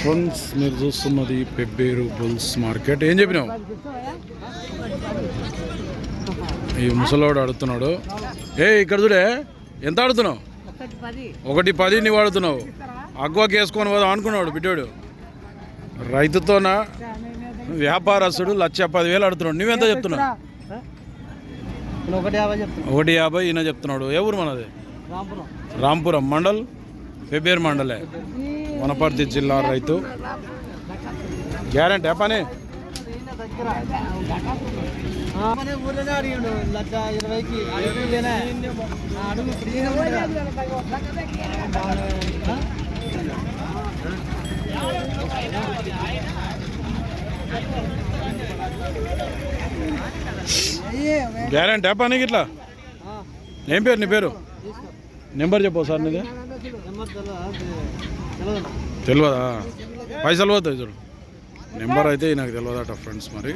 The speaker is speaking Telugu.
ఫ్రెండ్స్ మీరు చూస్తున్నది పెబ్బేరు బుల్స్ మార్కెట్. ఏం చెప్పినావు? ఈ ముసలోడు అడుగుతున్నాడు ఏ ఇక్కడ చూడే ఎంత ఆడుతున్నావు? ఒకటి పది ఒకటి పది నీవు ఆడుతున్నావు. అగ్వాకి వేసుకొని పోదాం అనుకున్నాడు బిడ్డోడు. రైతుతోన? వ్యాపారస్తుడు లక్ష పదివేలు ఆడుతున్నాడు. నువ్వెంత చెప్తున్నావు? ఒకటి యాభై ఈయన చెప్తున్నాడు. ఏ ఊరు మనది? రాంపురం మండల్? పెబ్బేరు మండలే వనపర్తి జిల్లా రైతు గ్యారంటీ పని? గ్యారంటీ పనికి ఇట్లా ఏం పేరు నీ పేరు. నెంబర్ చెప్పు సార్ నీది? తెలియదా పైసలు పోతాయి చూడు. నెంబర్ అయితే నాకు తెలియదట ఫ్రెండ్స్ మరి.